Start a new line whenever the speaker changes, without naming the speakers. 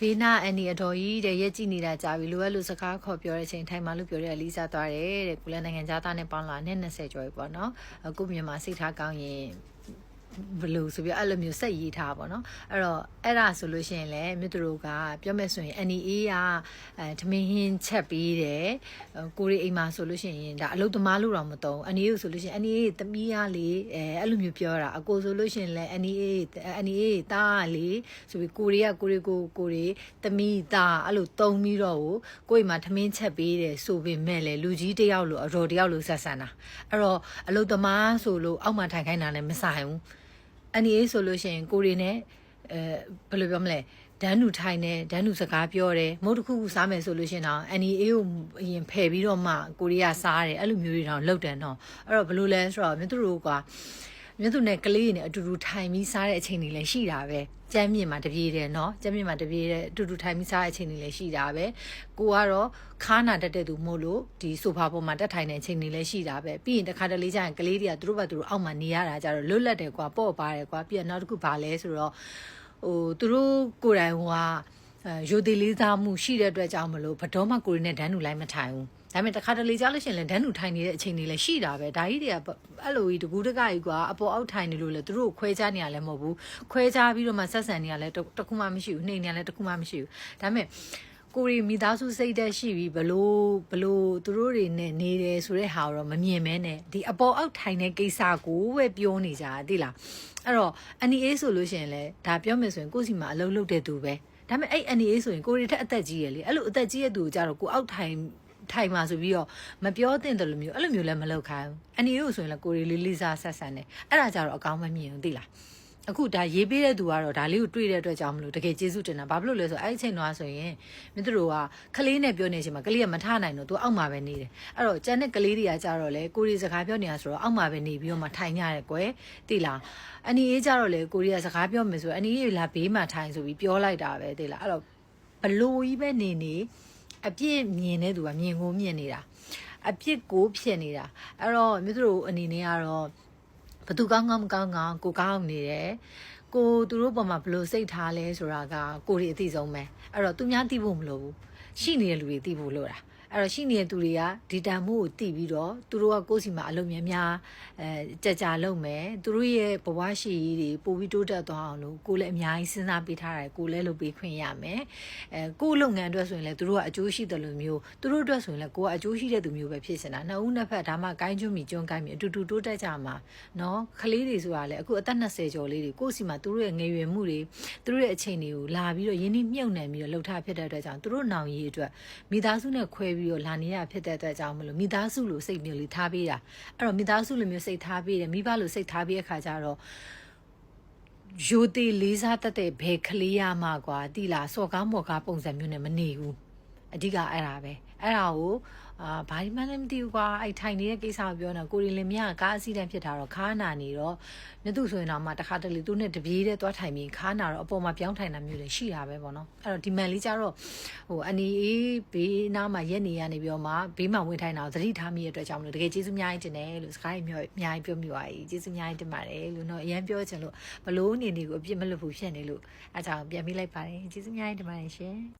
ဘေးနာအန်နီအတော်ကြီးတဲ့ရက်ကြည့်နေတာကြာပြီလိုအပ်လို့စကားခေါ်ပြောတဲ့အချိန်ထိုင်မှလို့ပြောတဲ့အလီစာသွားတယ်တဲ့ကိုလည်းနိုင်ငံသားနဲ့ပေါင်းလာနဲ့20ကျော်ပြီပေါ့နော်အခုမြန်မာစိတ်ထားကောင်းရင် ဘယ်လို့ဆိုပြီးအဲ့လိုမျိုးစက်ရေးထားပါတော့အဲ့တော့အဲ့ဒါဆိုလို့ရှိရင်လည်းမြတ်တို့ကပြောမဲ့ဆိုရင် NEA ကအဲထမင်းဟင်းချက်ပေးတယ်ကိုရီအိမ်မှာဆိုလို့ရှိရင်ဒါအလုတ်သမားလို့တော့မတုံး NEA ကိုဆိုလို့ရှိရင် NEA သမီးကလေအဲအဲ့လိုမျိုးပြောတာအကိုဆိုလို့ရှိရင်လည်း NEA NEA တားလေဆိုပြီးကိုရီကကိုရီကိုကိုရီသမီးသားအဲ့လိုတုံးပြီးတော့ကိုအိမ်မှာထမင်းချက်ပေးတယ်ဆိုပေမဲ့လေလူကြီးတယောက်လို့အတော်တယောက်လို့ဆက်ဆံတာအဲ့တော့အလုတ်သမားဆိုလို့အောက်မှာထိုင်ခိုင်းတာလည်းမဆိုင်ဘူး အနေဆိုလို့ရှိရင်ကိုရီနဲ့အဲဘယ်လိုပြောမလဲဒန်းနူထိုင်တယ်ဒန်းနူစကားပြောတယ်မဟုတ်တစ်ခုခုစားမယ်ဆိုလို့ရှိရင်တော့ NEA ကိုအရင်ဖယ်ပြီးတော့မှကိုရီးယားစားတယ်အဲ့လိုမျိုးတွေတော့လုပ်တယ်နော်အဲ့တော့ဘယ်လိုလဲဆိုတော့မြတ်သူတို့က မြတ်သူနဲ့ကလေးတွေနဲ့အတူတူထိုင်ပြီးစားတဲ့အချိန်တွေလည်းရှိတာပဲကျမ်းမြင့်မှာတပြေးတယ်နော်ကျမ်းမြင့်မှာတပြေးတယ်အတူတူထိုင်ပြီးစားတဲ့အချိန်တွေလည်းရှိတာပဲကိုကတော့ခါနာတက်တဲ့သူမို့လို့ဒီဆိုဖာပေါ်မှာတက်ထိုင်တဲ့အချိန်တွေလည်းရှိတာပဲပြီးရင်တခါတလေကျရင်ကလေးတွေကသူတို့ဘာသူတို့အောက်မှာနေရတာကြတော့လွတ်လပ်တယ်ကွာပေါ့ပါတယ်ကွာပြီးတော့နောက်တစ်ခုဘာလဲဆိုတော့ဟိုသူတို့ကိုယ်တိုင်ဟိုကအဲ ရိုသေလေးစားမှုရှိတဲ့အတွက်ကြောင့်မလို့ဘတော်မှကိုရီနဲ့ဒန်းနူလိုက်မထိုင်ဘူးဒါပေမဲ့တခါတလေကြားလို့ရှိရင်လည်းဒန်းနူထိုင်နေတဲ့အချိန်တွေလည်းရှိတာပဲဒါကြီးတွေကအဲ့လိုကြီးတကူးတကကြီးကွာအပေါ်အောက်ထိုင်နေလို့လေသူတို့ခွဲခြားနေရလဲမဟုတ်ဘူးခွဲခြားပြီးတော့မှဆက်ဆံနေရလဲတခုမှမရှိဘူးနှိမ်နေရလဲတခုမှမရှိဘူးဒါပေမဲ့ကိုရီမိသားစုစိတ်သက်ရှိပြီးဘလို့ဘလို့သူတို့တွေနဲ့နေတယ်ဆိုတဲ့ဟာတော့မမြင်မဲနဲ့ဒီအပေါ်အောက်ထိုင်တဲ့ကိစ္စကိုပဲပြောနေကြတာသိလားအဲ့တော့အန်နီအေးဆိုလို့ရှိရင်လည်းဒါပြောမယ်ဆိုရင်ကိုယ့်စီမှာအလုပ်လုပ်တဲ့သူပဲ ဒါပေမဲ့အဲ့ NEA ဆိုရင်ကိုရီထက်အသက်ကြီးရလေအဲ့လိုအသက်ကြီးရဲ့သူကိုကြတော့ကိုအောက်ထိုင်ထိုင်မှာဆိုပြီးတော့မပြောသင့်တယ်လို့မျိုးအဲ့လိုမျိုးလည်းမလုပ်ခိုင်းဘူး။ NEA ကိုဆိုရင်လည်းကိုရီလေးလေးစားဆက်ဆံတယ်။အဲ့ဒါကြတော့အကောင်းမမြင်ဘူးသိလား။ အခုဒါရေးပေးတဲ့သူကတော့ဒါလေးကိုတွေ့တဲ့အတွက်ကြောင့်မလို့တကယ်ကျေးဇူးတင်တာဘာဖြစ်လို့လဲဆိုအဲ့ဒီအချိန်တော့ဆိုရင်မင်းတို့ကကလေးနဲ့ပြောနေချိန်မှာကလေးကမထနိုင်တော့သူအောက်မှာပဲနေတယ်အဲ့တော့ကျန်တဲ့ကလေးတွေကကြတော့လေကိုရီစကားပြောနေတာဆိုတော့အောက်မှာပဲနေပြီးတော့မှထိုင်ကြရတယ်ကွယ်သိလားအနီအေးကြတော့လေကိုရီကစကားပြောမယ်ဆိုအနီအေးလာဘေးမှာထိုင်ဆိုပြီးပြောလိုက်တာပဲသိလားအဲ့တော့ဘလို့ကြီးပဲနေနေအပြစ်မြင်တဲ့သူကမြင်ကိုမြင်နေတာအပြစ်ကိုဖြစ်နေတာအဲ့တော့မြို့တို့အနေနဲ့ကတော့ ဘသူကောင်းကောင်းမကောင်းကောင်းကိုကောင်းနေတယ်ကိုသူတို့ပေါ်မှာဘလို့စိတ်ထားလဲဆိုတာကကိုရီအသိဆုံးပဲအဲ့တော့သူများသိဖို့မလိုဘူးရှိနေတဲ့လူတွေသိဖို့လိုတာ အဲ့တော့ရှိနေတဲ့သူတွေကဒီတန်မှုကိုသိပြီးတော့သူတို့ကကိုယ့်စီမှာအလုံးများများအဲကြကြလုံးမယ်သူတို့ရဲ့ဘဝရှိကြီးတွေပို့ပြီးတိုးတက်သွားအောင်လို့ကိုယ်လည်းအများကြီးစဉ်းစားပေးထားတယ်ကိုယ်လည်းလုပ်ပေးခွင့်ရမယ်အဲကိုယ့်လုပ်ငန်းအတွက်ဆိုရင်လည်းသူတို့ကအကျိုးရှိတယ်လို့မျိုးသူတို့အတွက်ဆိုရင်လည်းကိုယ်ကအကျိုးရှိတဲ့သူမျိုးပဲဖြစ်နေတာနှစ်ဦးနှစ်ဖက်ဒါမှကိုင်းကျွန်းမီကျွန်းကိုင်းမီအတူတူတိုးတက်ကြမှာနော်ကလေးတွေဆိုတာလည်းအခုအသက်20ကျော်လေးတွေကိုယ့်စီမှာသူတို့ရဲ့ငယ်ရွယ်မှုတွေသူတို့ရဲ့အချိန်တွေကိုလာပြီးတော့ယင်းနှိမ့်မြုပ်နှံပြီးတော့လှုပ်ထားဖြစ်တဲ့အတွက်ကြောင့်သူတို့နောင်ရည်အတွက်မိသားစုနဲ့ခွဲပြီးတော့လာနေရဖြစ်တဲ့အတွက်ကြောင့်မလို့မိသားစုလိုစိတ်မျိုးလေးထားပေးတာအဲ့တော့မိသားစုလိုမျိုးစိတ်ထားပေးတယ်မိဘလိုစိတ်ထားပေးတဲ့ခါကျတော့ရိုသေလေးစားတတ်တဲ့ဘယ်ကလေးရမှာကွာတိလာစော့ကားမော်ကားပုံစံမျိုးနဲ့မနေဘူး အဓိကအဲ့ဒါပဲအဲ့ဒါကိုအာဘာဒီမှလည်းမသိဘူးကွာအဲ့ထိုင်နေတဲ့ကိစ္စကိုပြောနေတာကိုရီလင်မယားကားအစီတန်းဖြစ်တာတော့ခါနာနေတော့မြတ်သူဆိုရင်တော့မှတခါတလေသူနဲ့တပြေးတဲ့သွားထိုင်ပြီးခါနာတော့အပေါ်မှာပြောင်းထိုင်တာမျိုးတွေရှိတာပဲပေါ့နော်အဲ့တော့ဒီမန်လေးကြတော့ဟိုအနေအေးဘေးနားမှာရက်နေရနေပြီးတော့မှဘေးမှာဝင်ထိုင်တာကိုသတိထားမိရတဲ့အတွက်ကြောင့်မလို့တကယ်ကျေးဇူးအများကြီးတင်တယ်လို့စကားကြီးမျိုးအများကြီးပြောမိပါကြီးကျေးဇူးအများကြီးတင်ပါတယ်လို့တော့အရင်ပြောချင်လို့ဘလို့နေနေကိုအပြစ်မလွတ်ဘူးဖြစ်နေလို့အဲကြောင့်ပြန်ပြီးလိုက်ပါတယ်ကျေးဇူးအများကြီးတင်ပါတယ်ရှင်